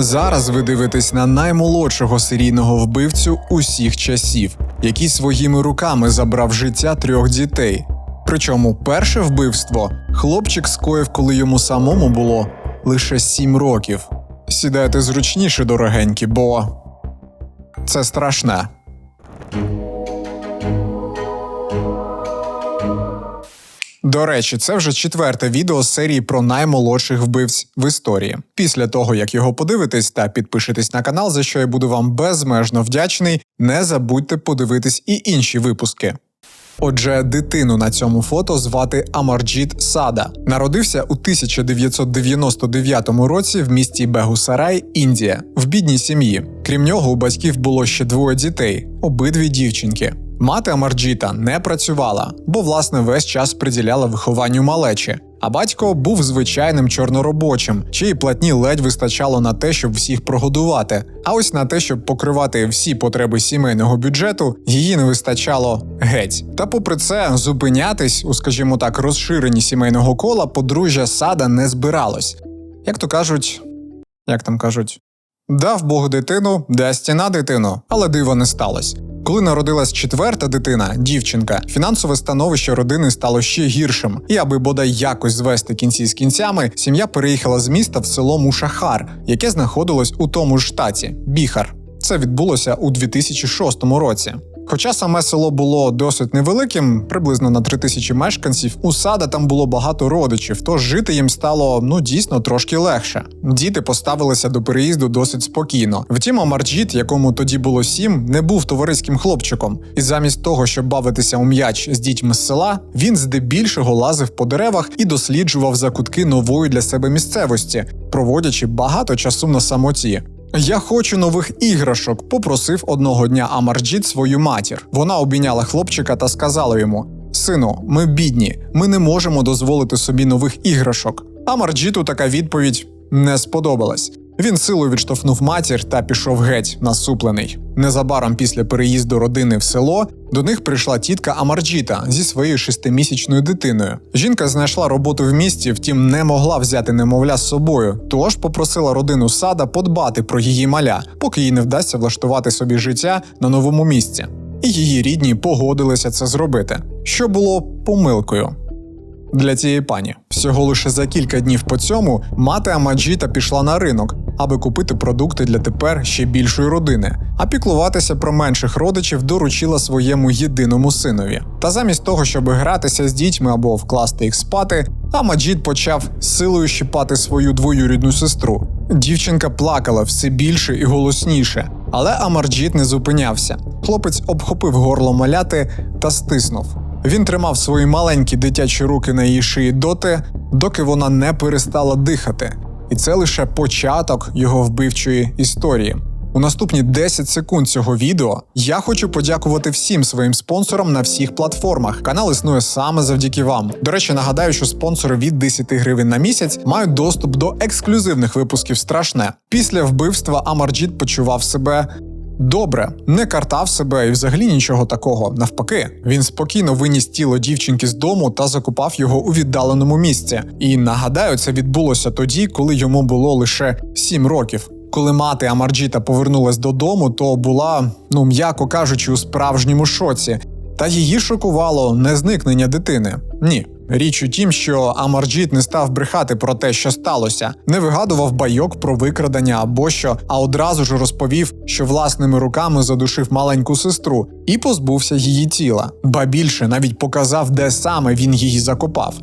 Зараз ви дивитесь на наймолодшого серійного вбивцю усіх часів, який своїми руками забрав життя трьох дітей. Причому перше вбивство хлопчик скоїв, коли йому самому було лише сім років. Сідайте зручніше, дорогенькі, бо це страшне. До речі, це вже четверте відео з серії про наймолодших вбивць в історії. Після того, як його подивитесь та підпишетесь на канал, за що я буду вам безмежно вдячний, не забудьте подивитись і інші випуски. Отже, дитину на цьому фото звати Амарджіт Сада. Народився у 1999 році в місті Бегусарай, Індія, в бідній сім'ї. Крім нього, у батьків було ще двоє дітей, обидві дівчинки. Мати Амарджіта не працювала, бо власне весь час приділяла вихованню малечі. А батько був звичайним чорноробочим, чиї платні ледь вистачало на те, щоб всіх прогодувати. А ось на те, щоб покривати всі потреби сімейного бюджету, її не вистачало геть. Та попри це, зупинятись у, скажімо так, розширенні сімейного кола подружжя сада не збиралось. Як то кажуть, як там кажуть, дав Бог дитину, дасть стіна дитину, але дива не сталося. Коли народилась четверта дитина, дівчинка, фінансове становище родини стало ще гіршим, і аби бодай якось звести кінці з кінцями, сім'я переїхала з міста в село Мушахар, яке знаходилось у тому ж штаті Біхар. Це відбулося у 2006 році. Хоча саме село було досить невеликим, приблизно на 3 тисячі мешканців, у сада там було багато родичів, тож жити їм стало ну дійсно трошки легше. Діти поставилися до переїзду досить спокійно. Втім, Амарджіт, якому тоді було сім, не був товариським хлопчиком, і замість того, щоб бавитися у м'яч з дітьми з села, він здебільшого лазив по деревах і досліджував закутки нової для себе місцевості, проводячи багато часу на самоті. Я хочу нових іграшок, попросив одного дня Амарджіт свою матір. Вона обійняла хлопчика та сказала йому: Сину, ми бідні, ми не можемо дозволити собі нових іграшок. Амарджіту така відповідь не сподобалась. Він силою відштовхнув матір та пішов геть, насуплений. Незабаром після переїзду родини в село до них прийшла тітка Амарджіта зі своєю шестимісячною дитиною. Жінка знайшла роботу в місті, втім не могла взяти немовля з собою, тож попросила родину сада подбати про її маля, поки їй не вдасться влаштувати собі життя на новому місці. І її рідні погодилися це зробити, що було помилкою. Для цієї пані всього лише за кілька днів по цьому мати Амаджіта пішла на ринок, аби купити продукти для тепер ще більшої родини, а піклуватися про менших родичів доручила своєму єдиному синові. Та замість того, щоб гратися з дітьми або вкласти їх спати, Амаджід почав силою щипати свою двоюрідну сестру. Дівчинка плакала все більше і голосніше, але Амарджіт не зупинявся. Хлопець обхопив горло маляти та стиснув. Він тримав свої маленькі дитячі руки на її шиї доти, доки вона не перестала дихати. І це лише початок його вбивчої історії. У наступні 10 секунд цього відео я хочу подякувати всім своїм спонсорам на всіх платформах. Канал існує саме завдяки вам. До речі, нагадаю, що спонсори від 10 гривень на місяць мають доступ до ексклюзивних випусків страшне. Після вбивства Амарджіт почував себе Добре, не картав себе і взагалі нічого такого. Навпаки, він спокійно виніс тіло дівчинки з дому та закопав його у віддаленому місці. І нагадаю, це відбулося тоді, коли йому було лише 7 років. Коли мати Амарджіта повернулась додому, то була, ну м'яко кажучи, у справжньому шоці. Та її шокувало не зникнення дитини. Ні. Річ у тім, що Амарджіт не став брехати про те, що сталося, не вигадував байок про викрадення або що, а одразу ж розповів, що власними руками задушив маленьку сестру і позбувся її тіла, ба більше навіть показав, де саме він її закопав.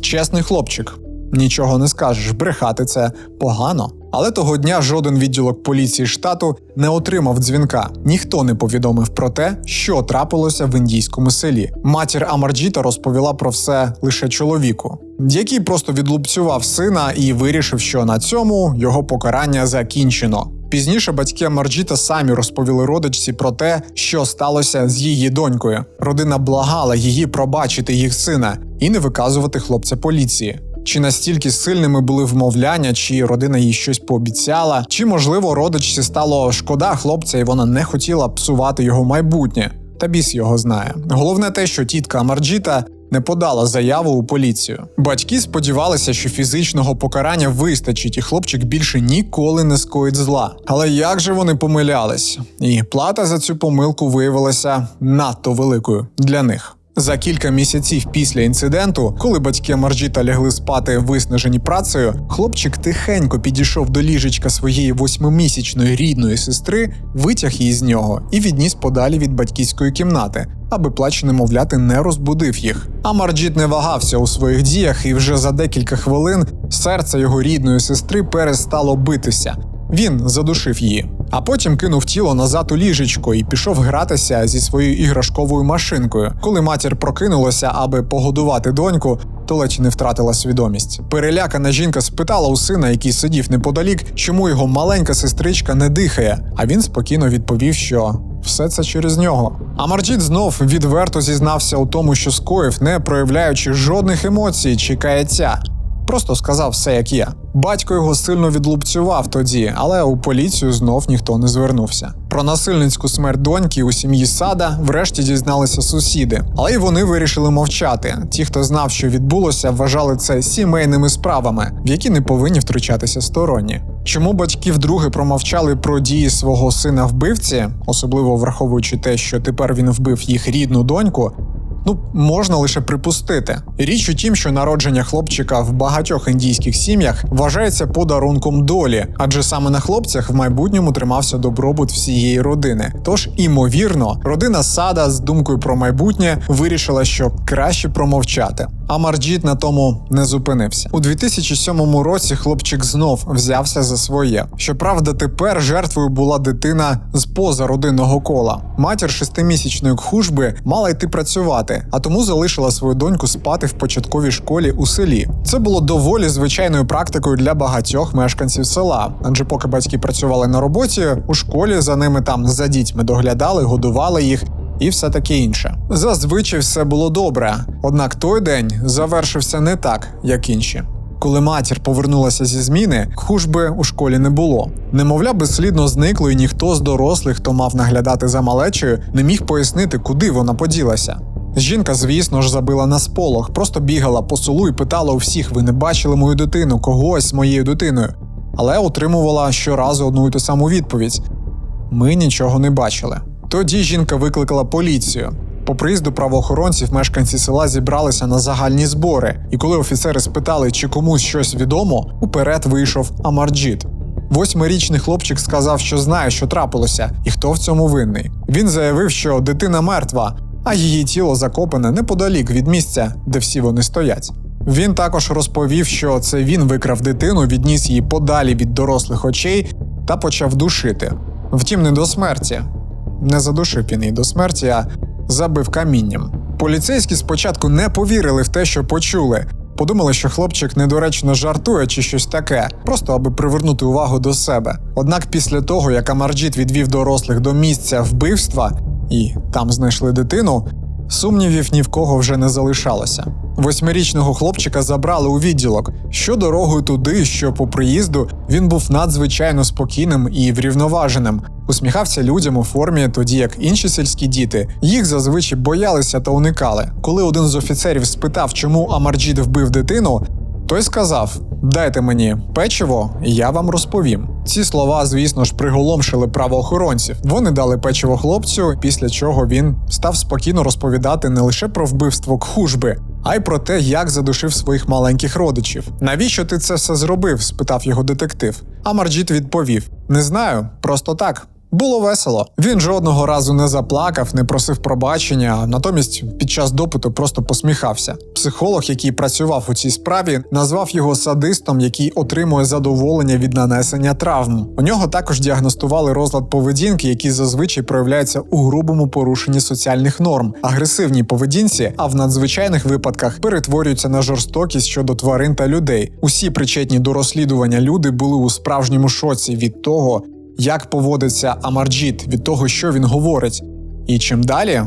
Чесний хлопчик, нічого не скажеш, брехати це погано. Але того дня жоден відділок поліції штату не отримав дзвінка. Ніхто не повідомив про те, що трапилося в індійському селі. Матір Амарджіта розповіла про все лише чоловіку, який просто відлупцював сина і вирішив, що на цьому його покарання закінчено. Пізніше батьки Амарджіта самі розповіли родичці про те, що сталося з її донькою. Родина благала її пробачити їх сина і не виказувати хлопця поліції. Чи настільки сильними були вмовляння, чи родина їй щось пообіцяла, чи можливо родичці стало шкода хлопця, і вона не хотіла псувати його майбутнє. Та біс його знає. Головне те, що тітка Амарджіта не подала заяву у поліцію. Батьки сподівалися, що фізичного покарання вистачить, і хлопчик більше ніколи не скоїть зла. Але як же вони помилялись? І плата за цю помилку виявилася надто великою для них. За кілька місяців після інциденту, коли батьки Марджіта лягли спати виснажені працею, хлопчик тихенько підійшов до ліжечка своєї восьмимісячної рідної сестри, витяг її з нього і відніс подалі від батьківської кімнати, аби плач немовляти не розбудив їх. А Марджіт не вагався у своїх діях, і вже за декілька хвилин серце його рідної сестри перестало битися. Він задушив її, а потім кинув тіло назад у ліжечко і пішов гратися зі своєю іграшковою машинкою. Коли матір прокинулася, аби погодувати доньку, то ледь не втратила свідомість. Перелякана жінка спитала у сина, який сидів неподалік, чому його маленька сестричка не дихає. А він спокійно відповів, що все це через нього. А Марджіт знов відверто зізнався у тому, що скоїв, не проявляючи жодних емоцій чи каяття. Просто сказав все як є. Батько його сильно відлупцював тоді, але у поліцію знов ніхто не звернувся. Про насильницьку смерть доньки у сім'ї сада врешті дізналися сусіди, але й вони вирішили мовчати. Ті, хто знав, що відбулося, вважали це сімейними справами, в які не повинні втручатися сторонні. Чому батьки вдруге промовчали про дії свого сина вбивці, особливо враховуючи те, що тепер він вбив їх рідну доньку, Ну, можна лише припустити. Річ у тім, що народження хлопчика в багатьох індійських сім'ях вважається подарунком долі, адже саме на хлопцях в майбутньому тримався добробут всієї родини. Тож, імовірно, родина сада з думкою про майбутнє вирішила, що краще промовчати. А Марджіт на тому не зупинився. У 2007 році хлопчик знов взявся за своє. Щоправда, тепер жертвою була дитина з поза родинного кола. Матір шестимісячної кхужби мала йти працювати, а тому залишила свою доньку спати в початковій школі у селі. Це було доволі звичайною практикою для багатьох мешканців села, адже поки батьки працювали на роботі, у школі за ними там за дітьми доглядали, годували їх і все таке інше. Зазвичай все було добре, однак той день завершився не так, як інші. Коли матір повернулася зі зміни, хужби у школі не було. Немовля безслідно зникло, і ніхто з дорослих, хто мав наглядати за малечею, не міг пояснити, куди вона поділася. Жінка, звісно ж, забила на сполох, просто бігала по селу і питала у всіх: ви не бачили мою дитину, когось моєю дитиною. Але отримувала щоразу одну і ту саму відповідь: ми нічого не бачили. Тоді жінка викликала поліцію. По приїзду правоохоронців мешканці села зібралися на загальні збори, і коли офіцери спитали, чи комусь щось відомо, уперед вийшов Амарджіт. Восьмирічний хлопчик сказав, що знає, що трапилося, і хто в цьому винний. Він заявив, що дитина мертва, а її тіло закопане неподалік від місця, де всі вони стоять. Він також розповів, що це він викрав дитину, відніс її подалі від дорослих очей та почав душити. Втім, не до смерті. Не задушив він її до смерті, а забив камінням. Поліцейські спочатку не повірили в те, що почули. Подумали, що хлопчик недоречно жартує чи щось таке, просто аби привернути увагу до себе. Однак після того, як Амарджіт відвів дорослих до місця вбивства і там знайшли дитину, сумнівів ні в кого вже не залишалося. Восьмирічного хлопчика забрали у відділок. Що дорогою туди, що по приїзду він був надзвичайно спокійним і врівноваженим, усміхався людям у формі, тоді як інші сільські діти їх зазвичай боялися та уникали. Коли один з офіцерів спитав, чому Амарджід вбив дитину, той сказав: Дайте мені печиво, і я вам розповім. Ці слова, звісно ж, приголомшили правоохоронців. Вони дали печиво хлопцю, після чого він став спокійно розповідати не лише про вбивство кхужби, а й про те, як задушив своїх маленьких родичів. Навіщо ти це все зробив? спитав його детектив. А Марджіт відповів: Не знаю, просто так. Було весело. Він жодного разу не заплакав, не просив пробачення, а натомість під час допиту просто посміхався. Психолог, який працював у цій справі, назвав його садистом, який отримує задоволення від нанесення травм. У нього також діагностували розлад поведінки, який зазвичай проявляється у грубому порушенні соціальних норм, агресивній поведінці, а в надзвичайних випадках перетворюються на жорстокість щодо тварин та людей. Усі причетні до розслідування люди були у справжньому шоці від того як поводиться Амарджіт від того, що він говорить. І чим далі,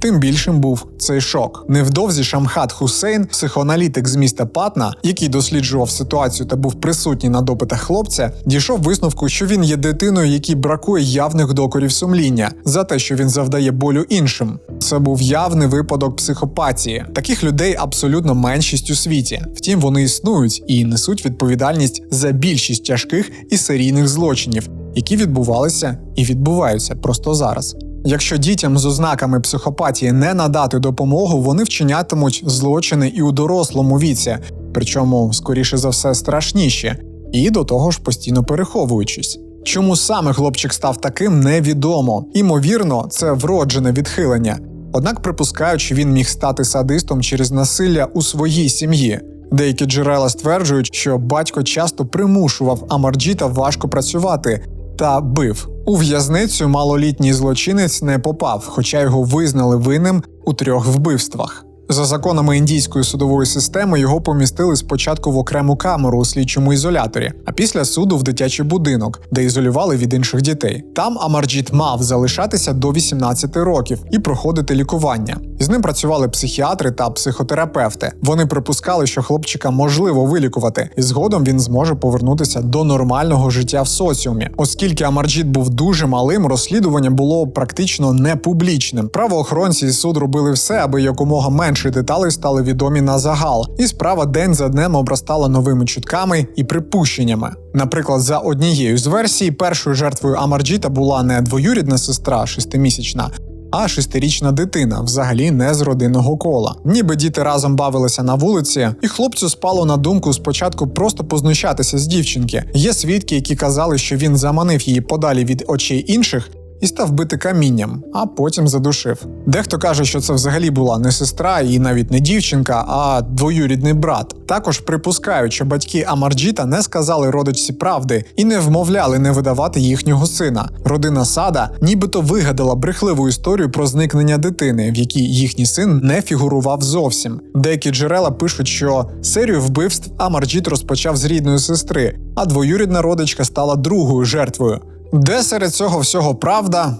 тим більшим був цей шок. Невдовзі Шамхат Хусейн, психоаналітик з міста Патна, який досліджував ситуацію та був присутній на допитах хлопця, дійшов висновку, що він є дитиною, якій бракує явних докорів сумління за те, що він завдає болю іншим. Це був явний випадок психопатії. Таких людей абсолютно меншість у світі. Втім, вони існують і несуть відповідальність за більшість тяжких і серійних злочинів, які відбувалися і відбуваються просто зараз. Якщо дітям з ознаками психопатії не надати допомогу, вони вчинятимуть злочини і у дорослому віці, причому, скоріше за все, страшніші, і до того ж постійно переховуючись. Чому саме хлопчик став таким, невідомо. Імовірно, це вроджене відхилення. Однак припускають, що він міг стати садистом через насилля у своїй сім'ї. Деякі джерела стверджують, що батько часто примушував Амарджіта важко працювати та бив. У в'язницю малолітній злочинець не попав, хоча його визнали винним у трьох вбивствах. За законами індійської судової системи його помістили спочатку в окрему камеру у слідчому ізоляторі, а після суду в дитячий будинок, де ізолювали від інших дітей. Там Амарджіт мав залишатися до 18 років і проходити лікування. З ним працювали психіатри та психотерапевти. Вони припускали, що хлопчика можливо вилікувати, і згодом він зможе повернутися до нормального життя в соціумі. Оскільки Амарджіт був дуже малим, розслідування було практично не публічним. Правоохоронці і суд робили все, аби якомога менше деталей стали відомі на загал, і справа день за днем обростала новими чутками і припущеннями. Наприклад, за однією з версій, першою жертвою Амарджіта була не двоюрідна сестра шестимісячна, а шестирічна дитина, взагалі не з родинного кола. Ніби діти разом бавилися на вулиці, і хлопцю спало на думку спочатку просто познущатися з дівчинки. Є свідки, які казали, що він заманив її подалі від очей інших. І став бити камінням, а потім задушив. Дехто каже, що це взагалі була не сестра і навіть не дівчинка, а двоюрідний брат. Також припускають, що батьки Амарджіта не сказали родичці правди і не вмовляли не видавати їхнього сина. Родина сада нібито вигадала брехливу історію про зникнення дитини, в якій їхній син не фігурував зовсім. Деякі джерела пишуть, що серію вбивств Амарджіт розпочав з рідної сестри, а двоюрідна родичка стала другою жертвою. Де серед цього всього правда?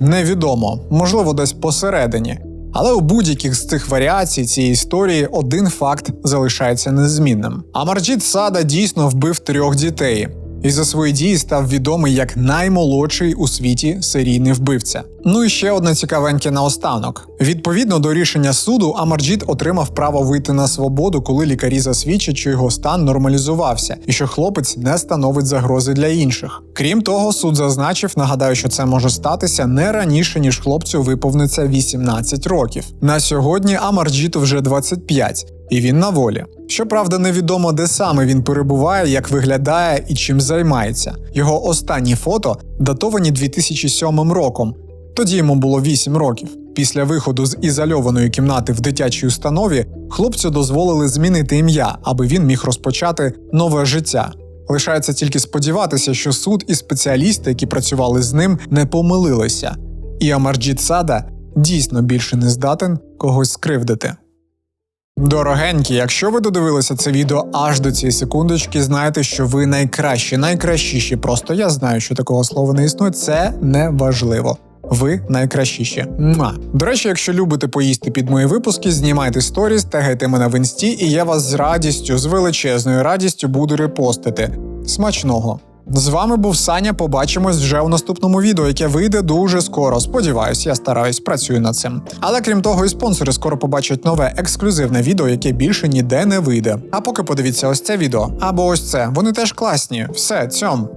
Невідомо, можливо, десь посередині. Але у будь-яких з цих варіацій цієї історії один факт залишається незмінним. Амарджіт Сада дійсно вбив трьох дітей і за свої дії став відомий як наймолодший у світі серійний вбивця. Ну і ще одне цікавеньке наостанок. Відповідно до рішення суду, Амарджіт отримав право вийти на свободу, коли лікарі засвідчать, що його стан нормалізувався і що хлопець не становить загрози для інших. Крім того, суд зазначив, нагадаю, що це може статися не раніше ніж хлопцю виповниться 18 років. На сьогодні Амарджіту вже 25, і він на волі. Щоправда, невідомо, де саме він перебуває, як виглядає і чим займається. Його останні фото датовані 2007 роком. Тоді йому було 8 років. Після виходу з ізольованої кімнати в дитячій установі хлопцю дозволили змінити ім'я, аби він міг розпочати нове життя. Лишається тільки сподіватися, що суд і спеціалісти, які працювали з ним, не помилилися, і Амарджіт Сада дійсно більше не здатен когось скривдити. Дорогенькі, якщо ви додивилися це відео аж до цієї секундочки, знаєте, що ви найкращі, найкращіші. Просто я знаю, що такого слова не існує. Це не важливо. Ви найкращіші. Муа. До речі, якщо любите поїсти під мої випуски, знімайте сторіс, тегайте мене в інсті, і я вас з радістю, з величезною радістю буду репостити. Смачного! З вами був Саня. Побачимось вже у наступному відео, яке вийде дуже скоро. Сподіваюсь, я стараюсь, працюю над цим. Але крім того, і спонсори скоро побачать нове ексклюзивне відео, яке більше ніде не вийде. А поки подивіться ось це відео або ось це. Вони теж класні. Все, цьом.